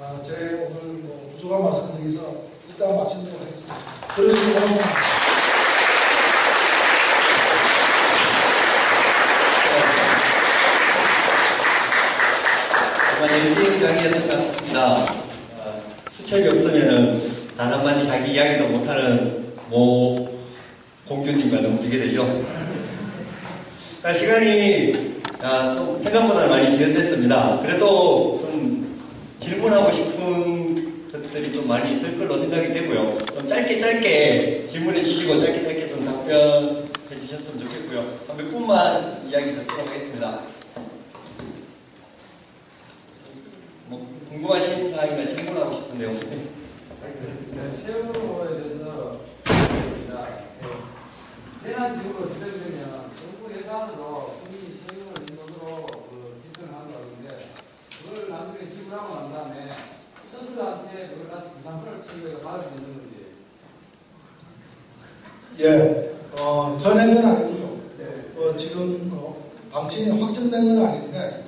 아, 제 오늘 뭐 부족한 말씀 여기서 일단 마치도록 하겠습니다. 들어주셔서 감사합니다. 정말 강의였던 것 같습니다. 어, 수첩이 없으면은 단 한마디 자기 이야기도 못하는 모 공주님과 너무 비게 되죠. 아, 시간이 아, 좀 생각보다 많이 지연됐습니다. 그래도 좀 질문하고 싶은 것들이 좀 많이 있을 걸로 생각이 되고요. 좀 짧게 짧게 질문해 주시고 짧게 짧게 좀 답변해 주셨으면 좋겠고요. 한 몇 분만 이야기 듣도록 하겠습니다. 뭐 궁금하신 사항이나 질문하고 싶은 내용 네, 세월호에 대해서 재난지구로 지정되면 정부 예산으로 이미 세금을 인도로 그 지정을 한다고 하는데 나중에 지불하고 난 다음에 선수한테 그걸 다시 부산권을 취급해서 받을 수 있는 건지 예, 어, 전에는 아니고요. 네. 어, 지금 어, 방침이 확정된 건 아닌데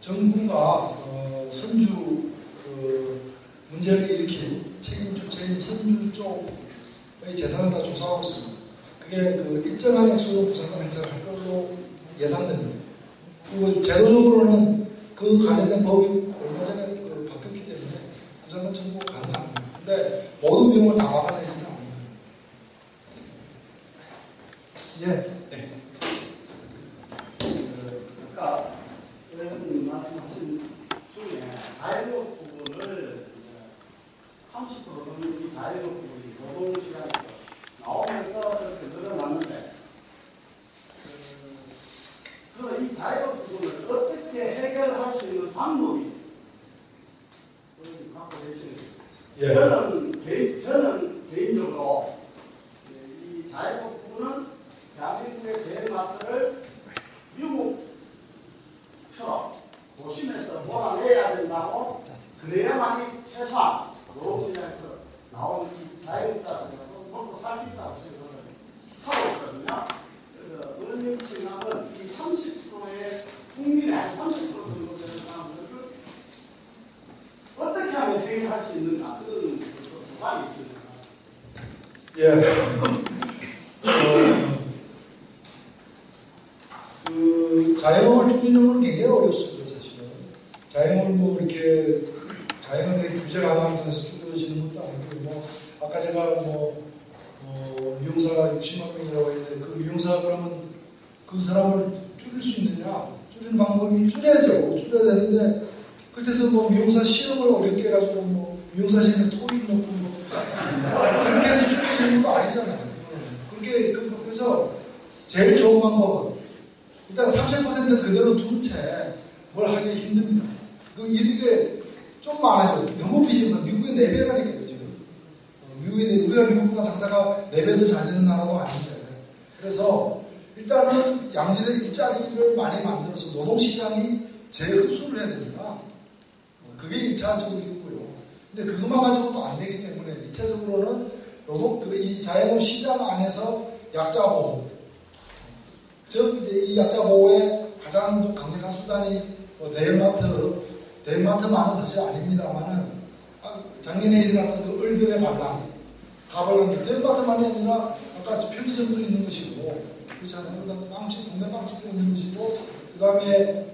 정부가 어, 선주 그 문제를 일으킨 책임 주체인 선주 쪽의 재산을 다 조사하고 있습니다. 그게 그 일정한 액수로 부산권 행사를 할 걸로 예상됩니다. 그리고 제도적으로는 그 관련된 법이 얼마 전에 그 바뀌었기 때문에 부산권 청구 가능합니다. 근데 모든 비용을 다 받아내지는 않습니다. 예. 아까 의원님 말씀하신 중에 자유롭 부분을 30% 넘는 이 자유롭 부분이 노동시간에서 나오면서 이렇게 늘어났는데 그, 그럼 이 자유롭 부분을 어떻게 해결할 수 있는 방법이 의원님 갖고 계시는지 예. 저는, 개인, 저는 개인적으로 이 자유롭 부분은 대한민국의 대마트를 미국처럼 도심에서 몰아내야 된다고 그래야만이 최소한 노동시장에서 나온 이 자영업자들이 먹고 살 수 있다고 생각을 하고 있거든요. 그래서 의원님 생각은 이 30%의 국민의 한 30% 정도 되는 사람들을 어떻게 하면 해결할 예. 어, 그 자영업을 줄이는 건 굉장히 어렵습니다, 사실은. 자영업을 뭐 이렇게 자영업의 규제 강화하면서 줄여지는 것도 아니고, 뭐 아까 제가 뭐 어, 미용사가 60만 명이라고 했는데 그 미용사 그러면 그 사람을 줄일 수 있느냐? 줄이는 방법이 줄여야죠. 줄여야 되는데 그때서 뭐 미용사 시험을 어렵게 해가지고 뭐미 용사 시험에 토익 넣고 뭐 그렇게 해서 줄여지는 것도 아니잖아요. 그렇게 그- 그래서 제일 좋은 방법은 일단 30% 그대로 둔 채 뭘 하기 힘듭니다. 그 이런 게 좀 많아져. 너무 비정상. 미국의 4배라니까요, 지금. 어, 미국의 네- 우리가 미국보다 장사가 4배 더잘 되는 나라도 아닌데. 그래서 일단은 양질의 일자리를 많이 만들어서 노동시장이 재흡수를 해야 됩니다. 어, 그게 1차적이고요. 근데 그것만 가지고도 안 되기 때문에 2차적으로는 노동, 그이 자영업 시장 안에서 약자 보호. 즉, 이제 이 약자 보호의 가장 좀 강력한 수단이 뭐 대형마트, 대형마트만은 사실 아닙니다만은 아, 작년에 일어났던 그 을들의 반란, 가발란, 대형마트만이 아니라 아까 편의점도 있는 것이고, 그렇잖아요. 그 다음에 빵집, 동네 빵집도 있는 것이고, 그 다음에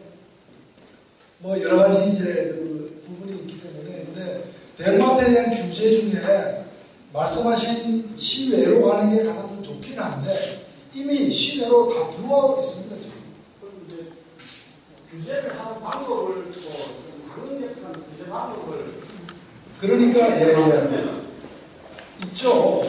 뭐 여러 가지 이제 그 부분이 있기 때문에, 근데 대형마트에 대한 규제 중에 말씀하신 시외로 가는 게 가장 좀 좋긴 한데, 이미 시내로 다 들어와 있습니다, 지금. 그럼 이제 규제를 하는 방법을 강력한 규제 방법을 그러니까, 예, 예. 있죠.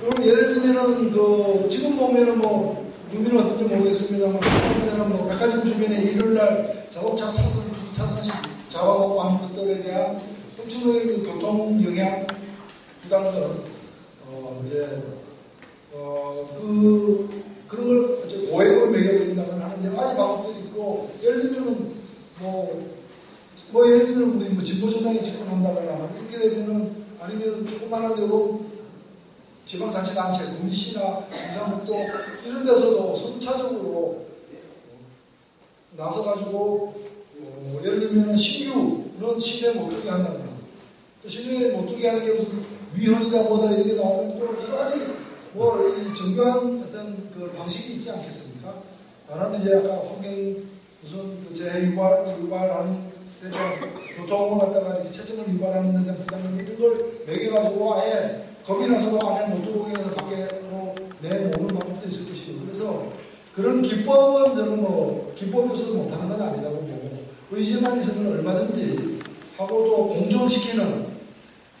그럼 예를 들면은, 그, 지금 보면은 뭐, 의미는 어떤지 모르겠습니다만, 지금 뭐, 백화점 주변에 일요일 날 자동차 차선, 두 차선씩 잡아먹고 하는 것들에 대한 엄청나게 그 교통 영향 부담들, 어, 이제, 어, 그, 그런 걸 이제 고액으로 매겨버린다거나 하는 여러 가지 방법들이 있고, 예를 들면은, 뭐, 뭐 예를 들면 우리 뭐 진보정당이 집권한다거나 이렇게 되면은 아니면 조그마한 데로 지방자치단체, 군시나 경상북도 이런 데서도 선차적으로 나서가지고 어, 예를 들면은 신규는 시내 못 들게 한다거나 또 실내에 못 들게 하는 게 무슨 위헌이다 뭐다 이런 게 나오면 또 여러 가지 뭐이 정교한 어떤 그 방식이 있지 않겠습니까? 나는 이제 아까 환경 무슨 그 재유발 유발하는 데 대한 교통을 갖다가 이렇게 체증을 유발하는 데 대한 부담을 이런 걸 매겨가지고 아예 겁이 나서 안에 못 들어오게 해서 밖으로 내모는 방법도 있을 것이고 그래서 그런 기법은 저는 뭐 기법이 없어서 못하는 건 아니라고 보고 의지만 있으면 얼마든지 하고 또 공존시키는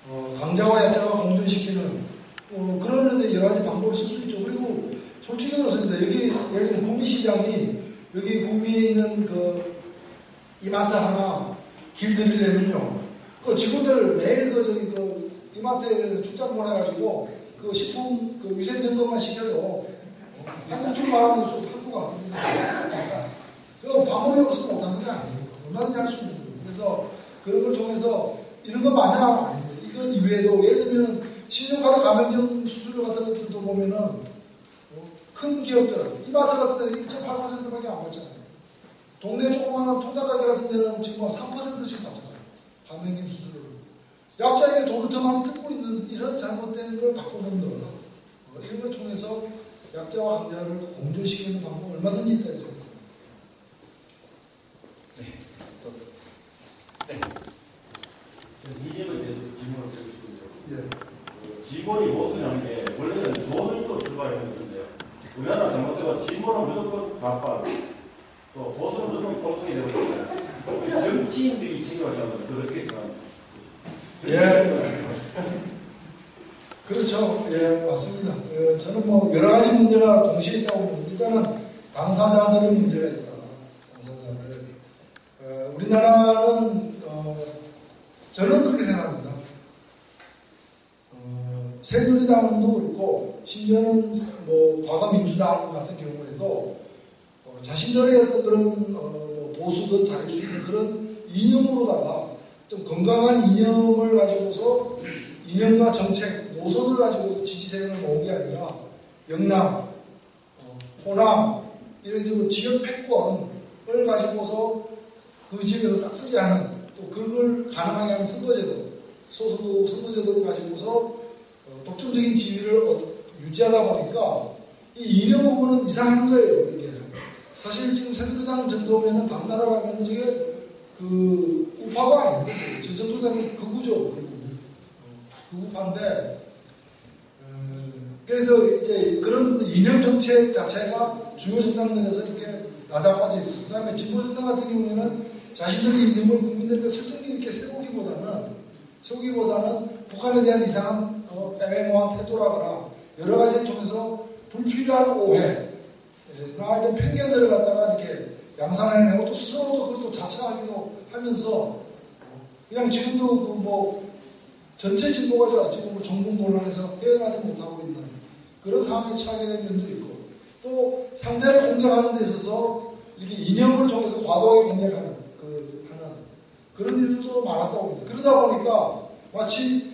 어, 강자와 약자가 공존시키는 어, 그런 데 여러 가지 방법을 쓸 수 있죠. 그리고 솔직히 그렇습니다. 여기 예를 들면 구미시장이 여기 구미에 있는 그 이마트 하나 길들이려면요. 그 직원들 매일 그 저기 그 이마트에 출장 보내가지고 그 식품 그 위생 점검만 시켜도 한 일주일 말하면 수안 됩니다. 그 방법이 없으면 못하는 게 아니에요. 얼마든지 할 수 있는 거예요. 그래서 그런 걸 통해서 이런 거 많이 하면 아닙니다. 이건 이외에도 예를 들면 신용카드 가맹점 수수료 같은 것들도 보면은 어, 큰 기업들 이마트 같은 데는 1.8%밖에 안 받잖아요. 동네 조그마한 통닭가게 같은 데는 지금 3%씩 받잖아요. 가맹점 수수료를. 약자에게 돈을 더 많이 뜯고 있는 이런 잘못된 걸 바꾸는 것 어, 이런 걸 통해서 약자와 강자를 공존시키는 방법 얼마든지 있다 이 생각합니다. 이점에 직원이 못쓰냐는 게 원래는 좋은 의도 출발했는데요. 우리나라 잘못되고 직원은 무조건 좌파, 또 보수는 무조건 꼴통이 되고 있잖아요. 우리 정치인들이 책임하시는 건 그렇게 생각합니다. 예. 그렇죠. 예, 맞습니다. 어, 저는 뭐 여러 가지 문제가 동시에 있다고 봅니다. 일단은 당사자들의 문제가 있다. 당사자들. 어, 우리나라는 어, 저는 그렇게 생각합니다. 어, 새누리당도 그렇고 심지어는 뭐 과거 민주당 같은 경우에도 어, 자신들의 어떤 그런 어, 뭐 보수든 자유주의든 그런 이념으로다가 좀 건강한 이념을 가지고서 이념과 정책, 노선을 가지고 지지세력을 모은 게 아니라 영남, 어, 호남 이런 식으로 지역 패권을 가지고서 그 지역에서 싹쓸이 하는 또 그걸 가능하게 하는 선거제도, 소선거 선거제도를 가지고서 어, 독점적인 지위를 어- 유지하다 보니까 이 이념 부분은 이상한 거예요, 이게. 사실 지금 새누리당 정도면은 다른 나라 가면 이게 그 우파가 아닙니다. 저 정도 되면 극우죠. 극우. 극우파인데 어, 그래서 이제 그런 이념 정책 자체가 주요 정당들에서 이렇게 낮아빠지고 그다음에 진보 정당 같은 경우에는 자신들의 이념을 국민들에게 설득력 있게 세우기보다는 세우기보다는 북한에 대한 이상한 어, 애매모호한 태도라거나 여러 가지를 통해서 불필요한 오해 예, 나 이런 편견들을 갖다가 이렇게 양산해내고 또 스스로도 그걸 또 자처하기도 하면서 어, 그냥 지금도 그뭐 전체 진보가 저- 지금 뭐 정국 논란에서 헤어나지 못하고 있는 그런 상황에 처하게 된 면도 있고 또 상대를 공격하는 데 있어서 이렇게 이념을 통해서 과도하게 공격하는 그 하는 그런 일도 많았다고 봅니다. 그러다 보니까 마치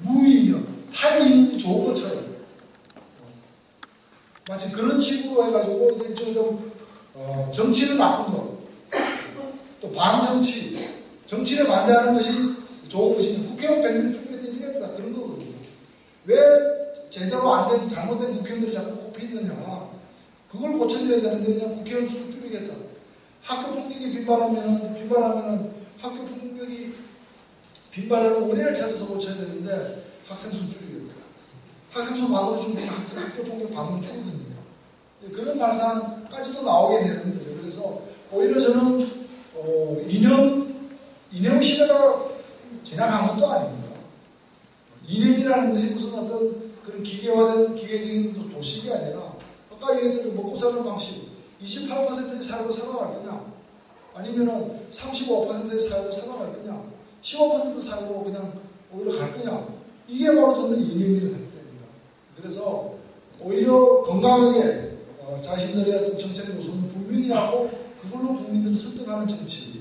무이념, 탈이념이 좋은 것처럼 어, 마치 그런 식으로 해가지고 이제 좀, 좀 어, 정치는 나쁜 것, 또 반정치, 정치를 반대하는 것이 좋은 것이니 국회의원 100명 죽여드리겠다 그런 거거든요. 왜 제대로 안 된 잘못된 국회의원들이 자꾸 뽑히느냐. 그걸 고쳐야 되는데 그냥 국회의원 수 줄이겠다. 학교 폭력이 빈발하면은, 빈발하면은 학교 폭력이 빈발하는 원인을 찾아서 고쳐야 되는데 학생 수 줄이겠다. 학생 수 반으로 줄이면 학생 학교 폭력 반으로 줄어듭니다. 그런 발상까지도 나오게 되는 거예요. 그래서 오히려 저는 어, 이념 이념 시대가 지나간 것도 아닙니다. 이념이라는 것이 무슨 어떤 그런 기계화된 기계적인 도식이 아니라 아까 얘기했던 먹고 사는 방식 28%의 삶을 살아갈 거냐 아니면은 35%의 삶을 살아갈 거냐 15% 삶으로 그냥 오히려 갈 거냐 이게 바로 저는 이념이라고 생각됩니다. 그래서 오히려 건강하게 어, 자신들의 어떤 정책 노선을 분명히 하고 그걸로 국민들을 설득하는 정치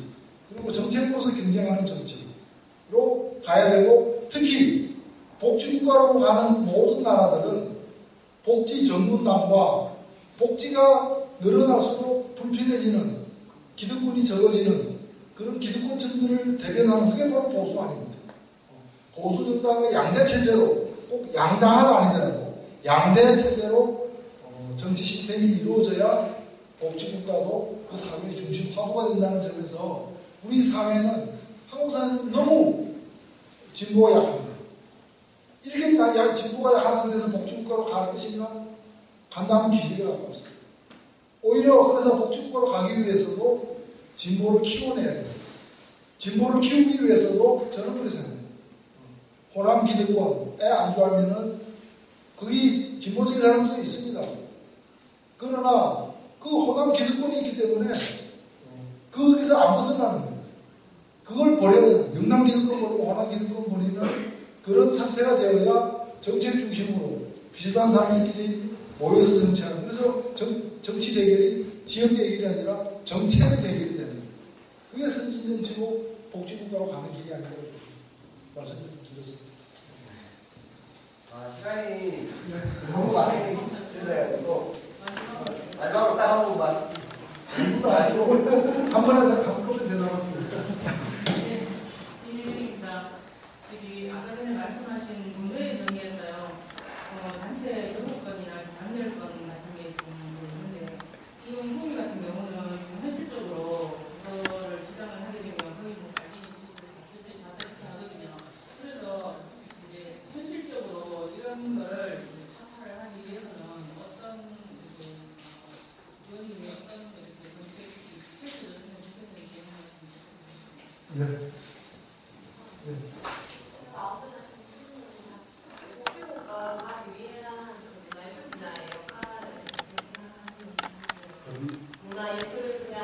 그리고 정책으로서 경쟁하는 정치로 가야 되고 특히 복지국가로 가는 모든 나라들은 복지 전문당과 복지가 늘어날수록 불편해지는 기득권이 적어지는 그런 기득권층들을 대변하는 그게 바로 보수 아닙니까? 어, 보수 정당의 양대 체제로 꼭 양당은 아니더라도 양대 체제로 어, 정치 시스템이 이루어져야 복지국가도 그 사회의 중심 화두가 된다는 점에서 우리 사회는 한국 사회는 너무 진보가 약합니다. 이렇게 나- 약- 진보가 약한 상태에서 복지국가로 갈 것인가? 간다면 기적에 가깝습니다. 오히려 그래서 복지국가로 가기 위해서도 진보를 키워내야 돼요. 진보를 키우기 위해서도 저는 그렇게 생각합니다. 호남 기득권에 안주하면은 거기 진보적인 사람도 있습니다. 그러나 그 호남 기득권이 있기 때문에 거기서 안 벗어나는. 그걸 버려야 돼요. 영남 기득권 버리고 호남 기득권 버리는 그런 상태가 되어야 정책 중심으로 비슷한 사람들끼리 모여서 정치하는 그래서 정, 정치 대결이 지역 대결이 아니라 정책의 대결이 되는 거예요. 그게 선진 정치고 복지국가로 가는 길이 아닌가 말씀을 드렸습니다. 아, 시간이 너무 많이 들려가지고. 마지막으로 딱 한 번만. 한 번에 한 번에 대답합니다. 네, 이민입니다. 저기 아까 전에 말씀하신 문제의 정의에서요. 어, 단체 접속권이나 단결권 같은 게 좀 있는데 지금 후미 같은 경우는 지금 현실적으로 그거를 주장을 하게 되면 거의 뭐 발기인 식으로 바뀌지 받다시피 하거든요. 그래서 이제 현실적으로 이런 거를 이제 타파를 하기 위해서는 어떤 이제 어, 의원님이 어떤 이렇게 정책이 펼쳐졌으면 좋겠는지 하나 좀 네. 문화예술 분야 예, 예. 분야 역할에서 어떻게 생각하는지 하고 그다음에 문화예술 분야 누가다 분야를 시작합니다. 예. 예. 어, 오늘 주제가 복지국가와 지원 말씀인데 아까 이거 하셨던 이전에 새누리당에서 양육수당 여기와 양육수당 동의를 했다가 이천당에서는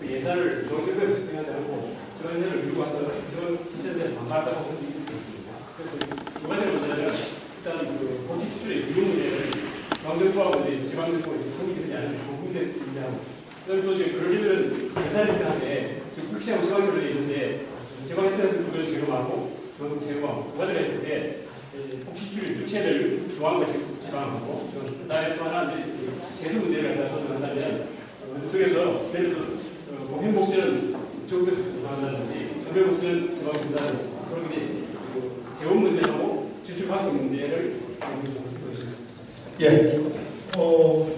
그 예산을 중앙정부에서 집행하지 않고 지원세를 밀고 와서 본 적이 있었습니다. 그래서 두 가지 문제는 일단 그 복지 수출의 비용 문제를 중앙정부하고 이제 지방정부가 지금 통일이 공공된 문제하고 그리고 또 지금 그러려면 예산이 필요한데 지금 국시하고 되어 있는데 지방세는 부분 제공하고 중앙 제공하고 두 가지가 때 복지주의 주체를 중앙과 지- 지방하고 그다음에 또 하나 이제 세수 문제를 갖다 조정한다면 어, 그쪽에서 예를 들어서 어, 공행복지는 지역에서 부담한다든지 선별복지는 지방이 부담하는 그런 이제 그 재원 문제하고 지출 방식 문제를. 예. 어,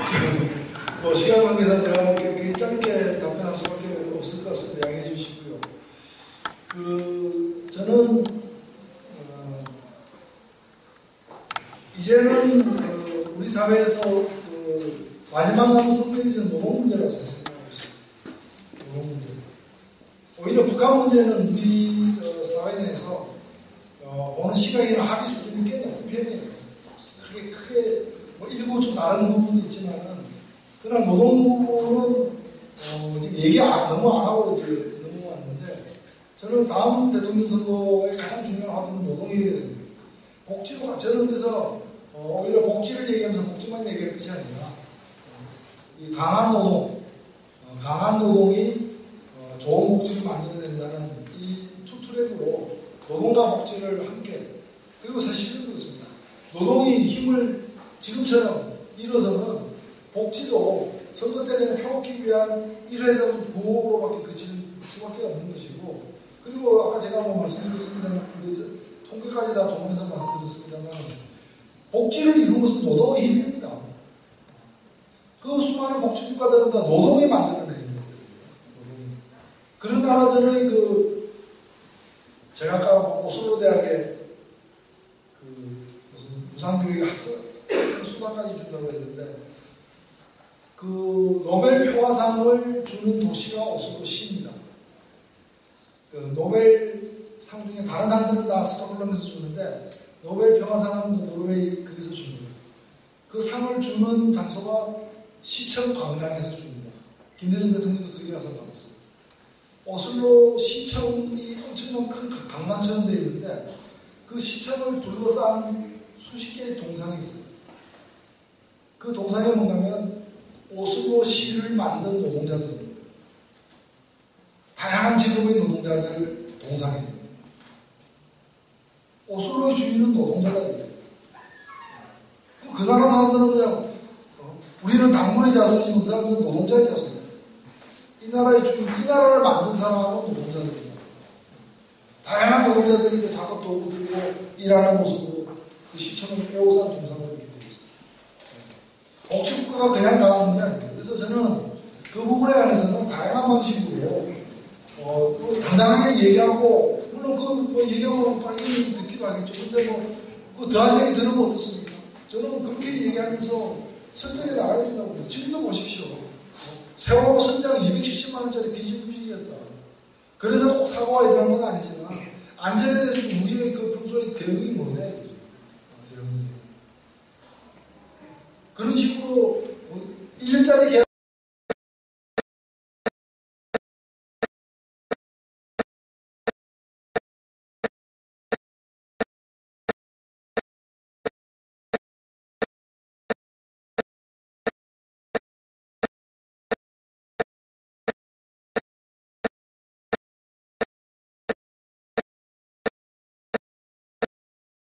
뭐 시간 관계상 제가 이렇게 짧게 답변할 수밖에 없을 것 같습니다. 양해해 주시고요. 그 저는 어, 이제는 그 우리 사회에서 그 마지막 남은 선택이 전 노동 문제라고 생각하고 있습니다. 노동 문제. 오히려 북한 문제는 우리 어, 사회 내에서 어, 보는 시각이나 합의 수준이 꽤 높은 편이에요. 크게 크게 뭐 일부 좀 다른 부분도 있지만은 그러나 노동 부분은 어, 지금 얘기 안, 너무 안 하고 이제 넘어왔는데 저는 다음 대통령 선거의 가장 중요한 화두는 노동이어야 됩니다. 복지로 가- 저는 그래서 어, 오히려 복지를 얘기하면서 복지만 얘기할 것이 아니라 어, 이 강한 노동, 어, 강한 노동이 어, 좋은 복지를 만들어낸다는 이 투트랙으로 노동과 복지를 함께 그리고 사실은 그렇습니다. 노동이 힘을 지금처럼 잃어서는 복지도 선거 때 그냥 펴먹기 위한 일회성 구호로밖에 그칠 수밖에 없는 것이고 그리고 아까 제가 뭐 말씀드렸습니다. 그 통계까지 다 동원해서 말씀드렸습니다만 복지를 이룬 것은 노동의 힘입니다. 그 수많은 복지 국가들은 다 노동이 만드는 행위거든요. 노동이. 그런 나라들의 그 제가 아까 오슬로 대학에 그 무슨 무상교육 학생 학생 수당까지 준다고 했는데 그 노벨 평화상을 주는 도시가 오슬로시입니다. 그 노벨 상 중에 다른 상들은 다 스톡홀름에서 주는데 노벨 평화상은 노르웨이 거기서 줍니다. 그 상을 주는 장소가 시청 광장에서 줍니다. 김대중 대통령도 거기 가서 받았어요. 오슬로 시청이 엄청난 큰 강남처럼 되어 있는데 그 시청을 둘러싼 수십 개의 동상이 있어요. 그 동상에 뭔가면 오슬로 시를 만든 노동자들입니다. 다양한 직업의 노동자들 동상입니다. 오슬로의 주인은 있어요. 그 나라 사람들은 그냥 어, 우리는 당군의 자손이면 그 사람들은 노동자의 자손 이 나라의 주인, 이 나라를 만든 사람은 노동자들입니다. 다양한 노동자들이 그 작업 도구 들고 일하는 모습으로 그 시청을 동상을 이렇게 되어 있습니다. 복지국가가 그냥 가는 게 아니에요. 그래서 저는 그 부분에 관해서는 다양한 방식으로 어, 또 당당하게 얘기하고 물론 그뭐 얘기하고 빨리 듣기도 하겠죠. 근데 뭐그 더한 얘기 들으면 어떻습니까? 저는 그렇게 얘기하면서 설득해 나가야 된다고. 지금도 보십시오. 세월호 선장 270만 원짜리 빚이 부지겠다. 그래서 꼭 사고가 일어난 건 아니지만 안전에 대해서 우리의 그 평소의 대응이 뭐냐. 대응이. 그런 식으로 1년짜리 계약